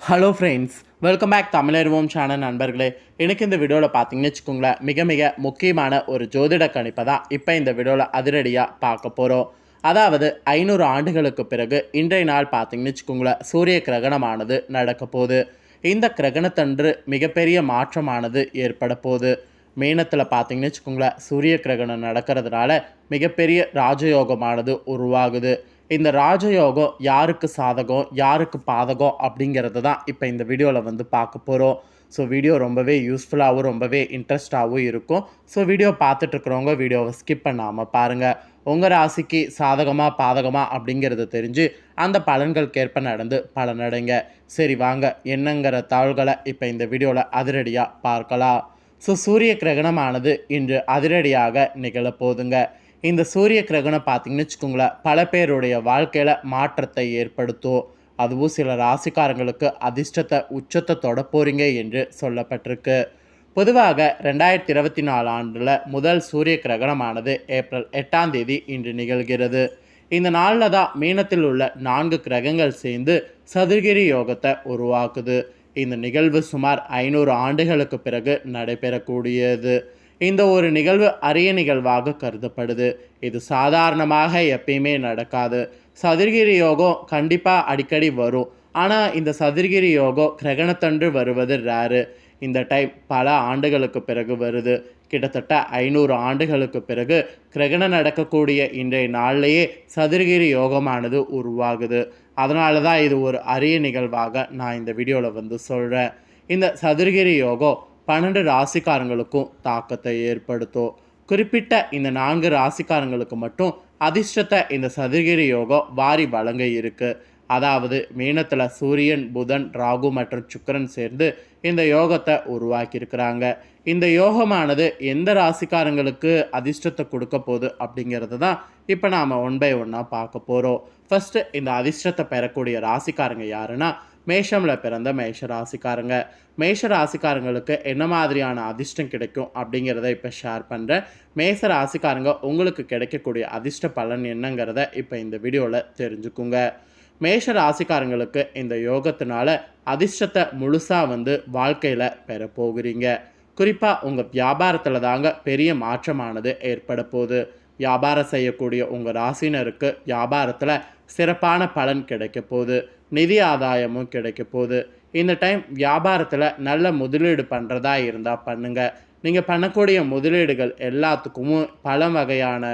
Hello friends welcome back தமிழர்வோம் channel நண்பர்களே. எனக்கு இந்த வீடியோவில் பார்த்தீங்கன்னு வச்சுக்கோங்களேன் மிக மிக முக்கியமான ஒரு ஜோதிட கணிப்பை தான் இப்போ இந்த வீடியோவில் அதிரடியாக பார்க்க போகிறோம் அதாவது ஐநூறு ஆண்டுகளுக்கு பிறகு இன்றைய நாள் பார்த்தீங்கன்னு வச்சுக்கோங்களேன் சூரிய கிரகணமானது நடக்க போகுது. இந்த கிரகணத்தன்று மிகப்பெரிய மாற்றமானது ஏற்பட போகுது. மீனத்தில் பார்த்தீங்கன்னு வச்சுக்கோங்களேன் சூரிய கிரகணம் நடக்கிறதுனால மிகப்பெரிய ராஜயோகமானது உருவாகுது. இந்த ராஜயோகம் யாருக்கு சாதகம் யாருக்கு பாதகம் அப்படிங்கிறது தான் இப்போ இந்த வீடியோவில் வந்து பார்க்க போகிறோம் ஸோ வீடியோ ரொம்பவே யூஸ்ஃபுல்லாகவும் ரொம்பவே இன்ட்ரெஸ்டாகவும் இருக்கும். ஸோ வீடியோ பார்த்துட்ருக்குறவங்க வீடியோவை ஸ்கிப் பண்ணாமல் பாருங்கள் உங்கள் ராசிக்கு சாதகமாக பாதகமாக அப்படிங்கிறது தெரிஞ்சு அந்த பலன்களுக்கேற்ப நடந்து பலனடைங்க. சரி வாங்க. என்னங்கிற தாள்களை இப்போ இந்த வீடியோவில் அதிரடியாக பார்க்கலாம். ஸோ சூரிய கிரகணமானது இன்று அதிரடியாக நிகழப்போகுதுங்க. இந்த சூரிய கிரகணம் பார்த்தீங்கன்னு வச்சுக்கோங்களேன் பல பேருடைய வாழ்க்கையில் மாற்றத்தை ஏற்படுத்தும். அதுவும் சில ராசிக்காரங்களுக்கு அதிர்ஷ்டத்தை உச்சத்தை தொட போகிறீங்க என்று சொல்லப்பட்டிருக்கு. பொதுவாக ரெண்டாயிரத்தி இருபத்தி நாலு ஆண்டில் முதல் சூரிய கிரகணமானது ஏப்ரல் எட்டாம் தேதி இன்று நிகழ்கிறது. இந்த நாளில் தான் மீனத்தில் உள்ள நான்கு கிரகங்கள் சேர்ந்து சதுர்கிரி யோகத்தை உருவாக்குது. இந்த நிகழ்வு சுமார் ஐநூறு ஆண்டுகளுக்கு பிறகு நடைபெறக்கூடியது. இந்த ஒரு நிகழ்வு அரிய நிகழ்வாக கருதப்படுது. இது சாதாரணமாக எப்பயுமே நடக்காது. சதுர்கிரி யோகம் கண்டிப்பாக அடிக்கடி வரும். ஆனால் இந்த சதுர்கிரி யோகம் கிரகணத்தன்று வருவது ரேரு இந்த டைம் பல ஆண்டுகளுக்கு பிறகு வருது. கிட்டத்தட்ட ஐநூறு ஆண்டுகளுக்கு பிறகு கிரகணம் நடக்கக்கூடிய இன்றைய நாள்லேயே சதுர்கிரி யோகமானது உருவாகுது. அதனால தான் இது ஒரு அரிய நிகழ்வாக நான் இந்த வீடியோவில் வந்து சொல்கிறேன் இந்த சதுர்கிரி யோகம் பன்னெண்டு ராசிக்காரங்களுக்கும் தாக்கத்தை ஏற்படுத்தும். குறிப்பிட்ட இந்த நான்கு ராசிக்காரங்களுக்கு மட்டும் அதிர்ஷ்டத்தை இந்த சதுர்கிரி யோகம் வாரி வழங்க இருக்குது அதாவது மீனத்தில் சூரியன் புதன் ராகு மற்றும் சுக்கரன் சேர்ந்து இந்த யோகத்தை உருவாக்கியிருக்கிறாங்க. இந்த யோகமானது எந்த ராசிக்காரங்களுக்கு அதிர்ஷ்டத்தை கொடுக்க போகுது அப்படிங்கிறது தான் இப்போ நாம் ஒன் பை ஒன்னாக பார்க்க போகிறோம் ஃபஸ்ட்டு இந்த அதிர்ஷ்டத்தை பெறக்கூடிய ராசிக்காரங்க யாருன்னா மேஷமில் பிறந்த மேஷ ராசிக்காரங்க மேஷ ராசிக்காரங்களுக்கு என்ன மாதிரியான அதிர்ஷ்டம் கிடைக்கும் அப்படிங்கிறத இப்போ ஷேர் பண்ணுறேன் மேஷ ராசிக்காரங்க உங்களுக்கு கிடைக்கக்கூடிய அதிர்ஷ்ட பலன் என்னங்கிறத இப்போ இந்த வீடியோவில் தெரிஞ்சுக்குங்க. மேஷ ராசிக்காரங்களுக்கு இந்த யோகத்தினால அதிர்ஷ்டத்தை முழுசாக வந்து வாழ்க்கையில் பெற போகிறீங்க. குறிப்பாக உங்கள் வியாபாரத்தில் தாங்க பெரிய மாற்றமானது ஏற்பட போகுது. வியாபாரம் செய்யக்கூடிய உங்கள் ராசினருக்கு வியாபாரத்தில் சிறப்பான பலன் கிடைக்க போகுது. நிதி ஆதாயமும் கிடைக்க போகுது. இந்த டைம் வியாபாரத்தில் நல்ல முதலீடு பண்ணுறதா இருந்தால் பண்ணுங்கள் நீங்கள் பண்ணக்கூடிய முதலீடுகள் எல்லாத்துக்கும் பல வகையான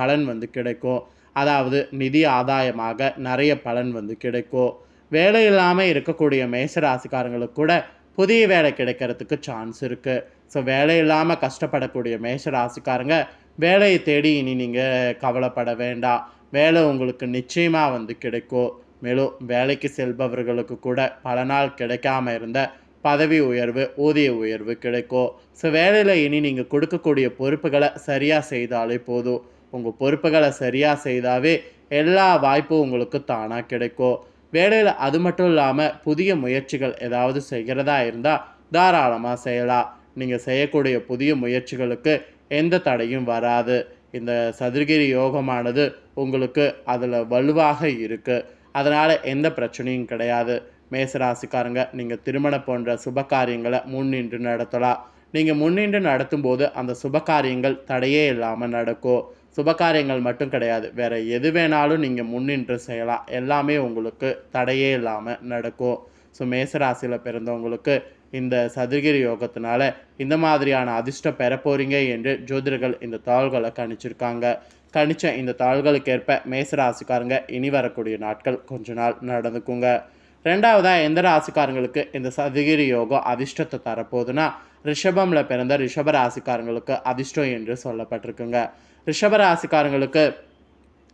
பலன் வந்து கிடைக்கும். அதாவது நிதி ஆதாயமாக நிறைய பலன் வந்து கிடைக்கும். வேலை இல்லாமல் இருக்கக்கூடிய மேசராசிக்காரங்களுக்கு கூட புதிய வேலை கிடைக்கிறதுக்கு சான்ஸ் இருக்குது ஸோ வேலை இல்லாமல் கஷ்டப்படக்கூடிய மேஷராசிக்காரங்க வேலையை தேடி இனி நீங்கள் கவலைப்பட வேண்டாம். வேலை உங்களுக்கு நிச்சயமாக வந்து கிடைக்கும். மேலும் வேலைக்கு செல்பவர்களுக்கு கூட பல நாள் கிடைக்காம இருந்த பதவி உயர்வு ஊதிய உயர்வு கிடைக்கும். ஸோ வேலையில் இனி நீங்கள் கொடுக்கக்கூடிய பொறுப்புகளை சரியாக செய்தாலே போதும். உங்கள் பொறுப்புகளை சரியாக செய்தாவே எல்லா வாய்ப்பும் உங்களுக்கு தானாக கிடைக்கும். வேலையில் அது மட்டும் இல்லாமல் புதிய முயற்சிகள் ஏதாவது செய்கிறதா இருந்தால் தாராளமாக செய்யலாம். நீங்கள் செய்யக்கூடிய புதிய முயற்சிகளுக்கு எந்த தடையும் வராது. இந்த சதுர்கிரி யோகமானது உங்களுக்கு அதில் வலுவாக இருக்குது அதனால் எந்த பிரச்சனையும் கிடையாது. மேசராசிக்காரங்க நீங்கள் திருமணம் போன்ற சுப காரியங்களை முன்னின்று நடத்தலாம். நீங்கள் முன்னின்று நடத்தும்போது அந்த சுப காரியங்கள் தடையே இல்லாமல் நடக்கும். சுப காரியங்கள் மட்டும் கிடையாது. வேறு எது வேணாலும் நீங்கள் முன்னின்று செய்யலாம். எல்லாமே உங்களுக்கு தடையே இல்லாமல் நடக்கும். ஸோ மேசராசியில் பிறந்தவங்களுக்கு இந்த சதுர்கிரி யோகத்தினால இந்த மாதிரியான அதிர்ஷ்டம் பெற போறீங்க என்று ஜோதிடர்கள் இந்த தாள்களை கணிச்சிருக்காங்க. கணிச்ச இந்த தாள்களுக்கேற்ப மேசராசிக்காரங்க இனி வரக்கூடிய நாட்கள் கொஞ்ச நாள் நடந்துக்குங்க. ரெண்டாவதாக எந்த ராசிக்காரங்களுக்கு இந்த சதுகிரி யோகம் அதிர்ஷ்டத்தை தரப்போகுதுன்னா ரிஷபமில் பிறந்த ரிஷப ராசிக்காரங்களுக்கு அதிர்ஷ்டம் என்று சொல்லப்பட்டிருக்குங்க. ரிஷப ராசிக்காரங்களுக்கு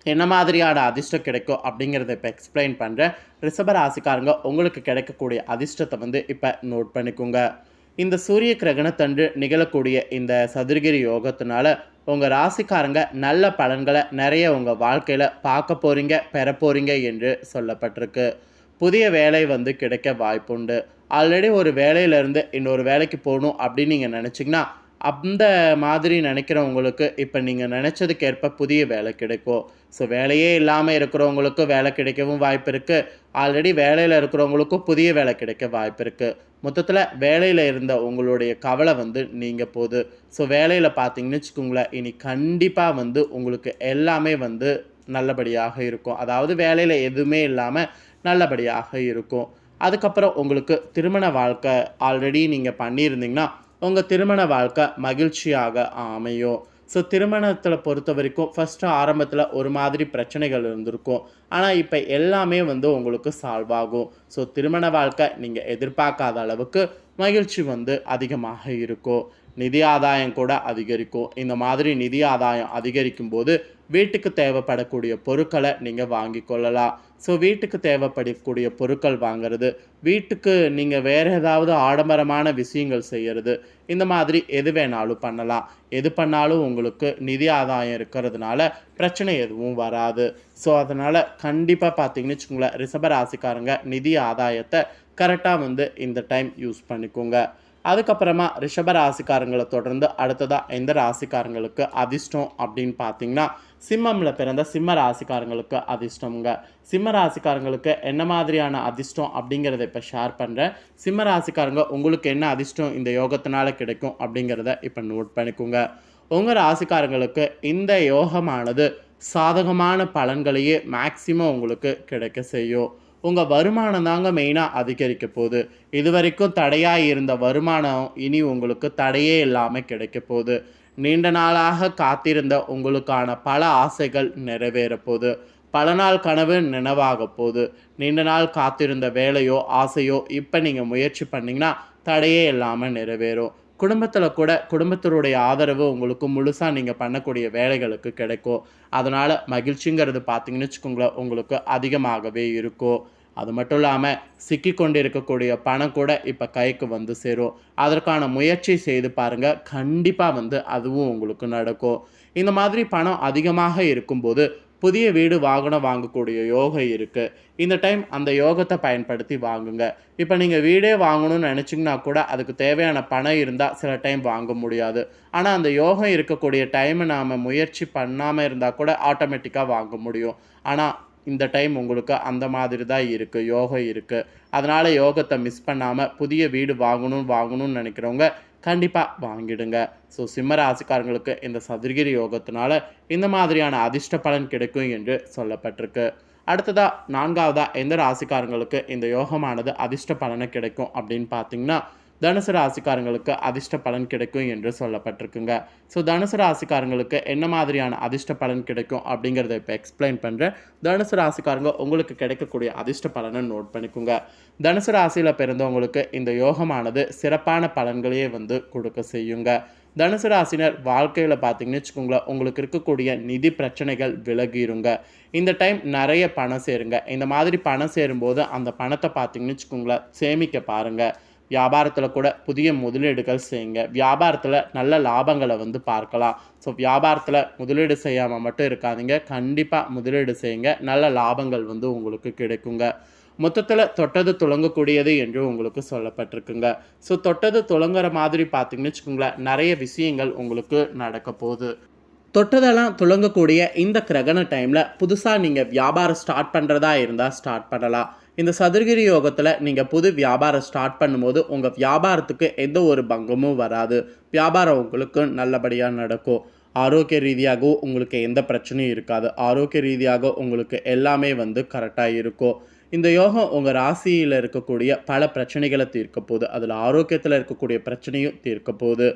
என்ன மாதிரியான அதிர்ஷ்டம் கிடைக்கும் அப்படிங்கிறத இப்போ எக்ஸ்பிளைன் பண்ணுறேன் ரிஷப ராசிக்காரங்க உங்களுக்கு கிடைக்கக்கூடிய அதிர்ஷ்டத்தை வந்து இப்போ நோட் பண்ணிக்கோங்க. இந்த சூரிய கிரகணத்தன்று நிகழக்கூடிய இந்த சதுர்கிரி யோகத்தினால உங்கள் ராசிக்காரங்க நல்ல பலன்களை நிறைய உங்கள் வாழ்க்கையில் பார்க்க போகிறீங்க பெற போகிறீங்க என்று சொல்லப்பட்டிருக்கு. புதிய வேலை வந்து கிடைக்க வாய்ப்புண்டு. ஆல்ரெடி ஒரு வேலையிலேருந்து இன்னொரு வேலைக்கு போகணும் அப்படின்னு நீங்கள் நினச்சிங்கன்னா அந்த மாதிரி நினைக்கிறவங்களுக்கு இப்போ நீங்கள் நினச்சதுக்கேற்ப புதிய வேலை கிடைக்கும். ஸோ வேலையே இல்லாமல் இருக்கிறவங்களுக்கு வேலை கிடைக்கவும் வாய்ப்பு இருக்குது ஆல்ரெடி வேலையில் இருக்கிறவங்களுக்கும் புதிய வேலை கிடைக்க வாய்ப்பு இருக்குது மொத்தத்தில் வேலையில் இருந்த உங்களுடைய கவலை வந்து நீங்கள் போகுது. ஸோ வேலையில் பார்த்தீங்கன்னு வச்சுக்கோங்களேன் இனி கண்டிப்பாக வந்து உங்களுக்கு எல்லாமே வந்து நல்லபடியாக இருக்கும். அதாவது வேலையில் எதுவுமே இல்லாமல் நல்லபடியாக இருக்கும். அதுக்கப்புறம் உங்களுக்கு திருமண வாழ்க்கை ஆல்ரெடி நீங்கள் பண்ணியிருந்தீங்கன்னா உங்கள் திருமண வாழ்க்கை மகிழ்ச்சியாக அமையும் ஸோ திருமணத்தில் பொறுத்த வரைக்கும் ஃபஸ்ட்டு ஆரம்பத்தில் ஒரு மாதிரி பிரச்சனைகள் இருந்திருக்கும். ஆனால் இப்போ எல்லாமே வந்து உங்களுக்கு சால்வ் ஆகும். ஸோ திருமண வாழ்க்கை நீங்கள் எதிர்பார்க்காத அளவுக்கு மகிழ்ச்சி வந்து அதிகமாக இருக்கும். நிதி ஆதாயம் கூட அதிகரிக்கும். இந்த மாதிரி நிதி ஆதாயம் அதிகரிக்கும் போது வீட்டுக்கு தேவைப்படக்கூடிய பொருட்களை நீங்கள் வாங்கி கொள்ளலாம். ஸோ வீட்டுக்கு தேவைப்படக்கூடிய பொருட்கள் வாங்குறது வீட்டுக்கு நீங்கள் வேறு ஏதாவது ஆடம்பரமான விஷயங்கள் செய்கிறது இந்த மாதிரி எது வேணாலும் பண்ணலாம். எது பண்ணாலும் உங்களுக்கு நிதி ஆதாயம் இருக்கிறதுனால பிரச்சனை எதுவும் வராது. ஸோ அதனால் கண்டிப்பாக பார்த்தீங்கன்னு வச்சுக்கோங்களேன் ரிஷபராசிக்காரங்க நிதி ஆதாயத்தை கரெக்டாக வந்து இந்த டைம் யூஸ் பண்ணிக்கோங்க. அதுக்கப்புறமா ரிஷப ராசிக்காரங்களை தொடர்ந்து அடுத்ததாக எந்த ராசிக்காரங்களுக்கு அதிர்ஷ்டம் அப்படின்னு பார்த்தீங்கன்னா சிம்மமில் பிறந்த சிம்ம ராசிக்காரங்களுக்கு அதிர்ஷ்டம்ங்க. சிம்ம ராசிக்காரங்களுக்கு என்ன மாதிரியான அதிர்ஷ்டம் அப்படிங்கிறத இப்போ ஷேர் பண்ணுறேன் சிம்ம ராசிக்காரங்க உங்களுக்கு என்ன அதிர்ஷ்டம் இந்த யோகத்தினால கிடைக்கும் அப்படிங்கிறத இப்போ நோட் பண்ணிக்கோங்க. உங்கள் ராசிக்காரங்களுக்கு இந்த யோகமானது சாதகமான பலன்களையே மேக்சிமம் உங்களுக்கு கிடைக்க செய்யும். உங்கள் வருமானம் தாங்க மெயினாக அதிகரிக்க போகுது. இது வரைக்கும் தடையாக இருந்த வருமானம் இனி உங்களுக்கு தடையே இல்லாமல் கிடைக்க போகுது. நீண்ட நாளாக காத்திருந்த உங்களுக்கான பல ஆசைகள் நிறைவேற போகுது. பல நாள் கனவு நினைவாக போகுது. நீண்ட நாள் காத்திருந்த வேலையோ ஆசையோ இப்போ நீங்கள் முயற்சி பண்ணிங்கன்னா தடையே இல்லாமல் நிறைவேறும். குடும்பத்தில் கூட குடும்பத்தினுடைய ஆதரவு உங்களுக்கு முழுசாக நீங்கள் பண்ணக்கூடிய வேலைகளுக்கு கிடைக்கும். அதனால் மகிழ்ச்சிங்கிறது பார்த்தீங்கன்னு வச்சுக்கோங்களேன் உங்களுக்கு அதிகமாகவே இருக்கும். அது மட்டும் இல்லாமல் சிக்கி கொண்டு இருக்கக்கூடிய பணம் கூட இப்போ கைக்கு வந்து சேரும். அதற்கான முயற்சி செய்து பாருங்கள் கண்டிப்பாக வந்து அதுவும் உங்களுக்கு நடக்கும். இந்த மாதிரி பணம் அதிகமாக இருக்கும்போது புதிய வீடு வாகனம் வாங்கக்கூடிய யோகம் இருக்குது இந்த டைம் அந்த யோகத்தை பயன்படுத்தி வாங்குங்க. இப்போ நீங்கள் வீடே வாங்கணும்னு நினச்சிங்கன்னா கூட அதுக்கு தேவையான பணம் இருந்தால் சில டைம் வாங்க முடியாது. ஆனால் அந்த யோகம் இருக்கக்கூடிய டைமை நாம் முயற்சி பண்ணாமல் இருந்தால் கூட ஆட்டோமேட்டிக்காக வாங்க முடியும். ஆனால் இந்த டைம் உங்களுக்கு அந்த மாதிரி தான் இருக்குது யோகம் இருக்குது அதனால் யோகத்தை மிஸ் பண்ணாமல் புதிய வீடு வாங்கணும் வாங்கணும்னு நினைக்கிறவங்க கண்டிப்பாக வாங்கிடுங்க. ஸோ சிம்ம ராசிக்காரங்களுக்கு இந்த சதுர்கிரி யோகத்தினால இந்த மாதிரியான அதிர்ஷ்ட பலன் கிடைக்கும் என்று சொல்லப்பட்டிருக்கு. அடுத்ததாக நான்காவதாக எந்த ராசிக்காரங்களுக்கு இந்த யோகமானது அதிர்ஷ்ட பலனை கிடைக்கும் அப்படின்னு பார்த்தீங்கன்னா தனுசு ராசிக்காரங்களுக்கு அதிர்ஷ்ட பலன் கிடைக்கும் என்று சொல்லப்பட்டிருக்குங்க. ஸோ தனுசு ராசிக்காரங்களுக்கு என்ன மாதிரியான அதிர்ஷ்ட பலன் கிடைக்கும் அப்படிங்கிறத இப்போ எக்ஸ்பிளைன் பண்ணுறேன் தனுசு ராசிக்காரங்க உங்களுக்கு கிடைக்கக்கூடிய அதிர்ஷ்ட பலனை நோட் பண்ணிக்கோங்க. தனுசு ராசியில் பிறந்தவங்களுக்கு இந்த யோகமானது சிறப்பான பலன்களையே வந்து கொடுக்க செய்யுங்க. தனுசு ராசினர் வாழ்க்கையில் பார்த்தீங்கன்னு வச்சுக்கோங்களேன் உங்களுக்கு இருக்கக்கூடிய நிதி பிரச்சனைகள் விலகிருங்க. இந்த டைம் நிறைய பணம் சேருங்க. இந்த மாதிரி பணம் சேரும்போது அந்த பணத்தை பார்த்தீங்கன்னு வச்சுக்கோங்களேன் சேமிக்க பாருங்கள் வியாபாரத்தில் கூட புதிய முதலீடுகள் செய்யுங்க. வியாபாரத்தில் நல்ல லாபங்களை வந்து பார்க்கலாம். ஸோ வியாபாரத்தில் முதலீடு செய்யாமல் மட்டும் இருக்காதீங்க. கண்டிப்பாக முதலீடு செய்யுங்க. நல்ல லாபங்கள் வந்து உங்களுக்கு கிடைக்குங்க. மொத்தத்தில் தொட்டது துளங்கக்கூடியது என்று உங்களுக்கு சொல்லப்பட்டிருக்குங்க. ஸோ தொட்டது துளங்குற மாதிரி பார்த்தீங்கன்னு வச்சுக்கோங்களேன் நிறைய விஷயங்கள் உங்களுக்கு நடக்க போகுது. தொட்டதெல்லாம் துளங்கக்கூடிய இந்த கிரகண டைமில் புதுசாக நீங்கள் வியாபாரம் ஸ்டார்ட் பண்ணுறதா இருந்தால் ஸ்டார்ட் பண்ணலாம். இந்த சதுர்கிரி யோகத்தில் நீங்கள் புது வியாபாரம் ஸ்டார்ட் பண்ணும்போது உங்கள் வியாபாரத்துக்கு எந்த ஒரு பங்கமும் வராது. வியாபாரம் உங்களுக்கு நல்லபடியாக நடக்கும். ஆரோக்கிய ரீதியாகவும் உங்களுக்கு எந்த பிரச்சனையும் இருக்காது. ஆரோக்கிய ரீதியாக உங்களுக்கு எல்லாமே வந்து கரெக்டாக இருக்கும். இந்த யோகம் உங்கள் ராசியில் இருக்கக்கூடிய பல பிரச்சனைகளை தீர்க்க போகுது. அதில் ஆரோக்கியத்தில் இருக்கக்கூடிய பிரச்சனையும் தீர்க்க போகுது.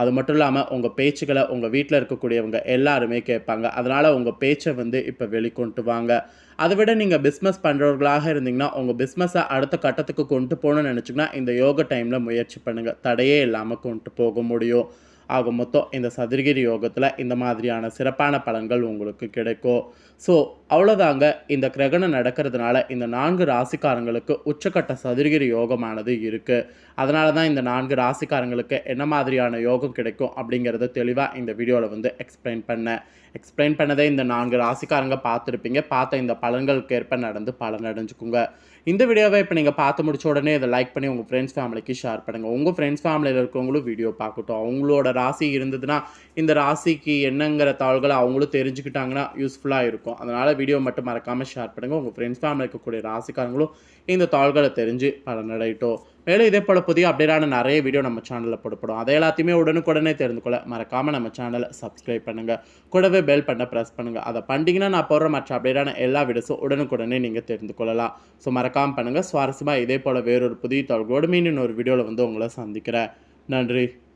அது மட்டும் இல்லாமல் உங்கள் பேச்சுக்களை உங்கள் வீட்டில் இருக்கக்கூடியவங்க எல்லாருமே கேட்பாங்க. அதனால் உங்கள் பேச்சை வந்து இப்போ வெளிக்கொண்டு வாங்க. அதை விட நீங்கள் பிஸ்னஸ் பண்ணுறவர்களாக இருந்தீங்கன்னா உங்கள் பிஸ்னஸை அடுத்த கட்டத்துக்கு கொண்டு போகணும்னு நினச்சிங்கன்னா இந்த யோக டைமில் முயற்சி பண்ணுங்கள் தடையே இல்லாமல் கொண்டு போக முடியும். ஆக மொத்தம் இந்த சதுரகிரி யோகத்தில் இந்த மாதிரியான சிறப்பான பலன்கள் உங்களுக்கு கிடைக்கும். ஸோ அவ்வளோதாங்க இந்த கிரகணம் நடக்கிறதுனால இந்த நான்கு ராசிக்காரங்களுக்கு உச்சக்கட்ட சதுரகிரி யோகமானது இருக்குது அதனால தான் இந்த நான்கு ராசிக்காரங்களுக்கு என்ன மாதிரியான யோகம் கிடைக்கும் அப்படிங்கிறத தெளிவாக இந்த வீடியோவில் வந்து எக்ஸ்பிளைன் பண்ணேன். எக்ஸ்பிளைன் பண்ணதே இந்த நான்கு ராசிக்காரங்க பார்த்துருப்பீங்க. பார்த்த இந்த பலன்களுக்கு ஏற்ப நடந்து பலன் அடைஞ்சுக்குங்க. இந்த வீடியோவை இப்போ நீங்கள் பார்த்து முடிச்ச உடனே இதை லைக் பண்ணி உங்கள் ஃப்ரெண்ட்ஸ் ஃபேமிலிக்கு ஷேர் பண்ணுங்கள் உங்கள் ஃப்ரெண்ட்ஸ் ஃபேமிலியில் இருக்கவங்களும் வீடியோ பார்க்கட்டும். அவங்களோட ராசி இருந்ததுன்னா இந்த ராசிக்கு என்னங்கிற தகவல்களை அவங்களும் தெரிஞ்சுக்கிட்டாங்கன்னா யூஸ்ஃபுல்லாக இருக்கும். அதனால் வீடியோ மட்டும் மறக்காமல் ஷேர் பண்ணுங்கள் உங்கள் ஃப்ரெண்ட்ஸ் ஃபேமிலி இருக்கக்கூடிய ராசிக்காரங்களும் இந்த தாள்களை தெரிஞ்சு பலனடையட்டும். மேலும் இதே போல் புதிய அப்டேட்டான நிறைய வீடியோ நம்ம சேனலில் போடப்படும். அதை எல்லாத்தையுமே உடனுக்குடனே தெரிந்து கொள்ள மறக்காமல் நம்ம சேனலை சப்ஸ்கிரைப் பண்ணுங்கள் கூடவே பெல் பண்ண ப்ரெஸ் பண்ணுங்கள் அதை பண்ணிட்டீங்கன்னா நான் போடுற மற்ற அப்டேட்டான எல்லா வீடியோஸும் உடனுக்குடனே நீங்கள் தெரிந்து கொள்ளலாம். ஸோ மறக்காமல் பண்ணுங்கள் சுவாரஸ்யமாக இதே போல் வேறொரு புதிய தாள்களோடு மீண்டும் ஒரு வீடியோவில் வந்து உங்களை சந்திக்கிறேன். நன்றி.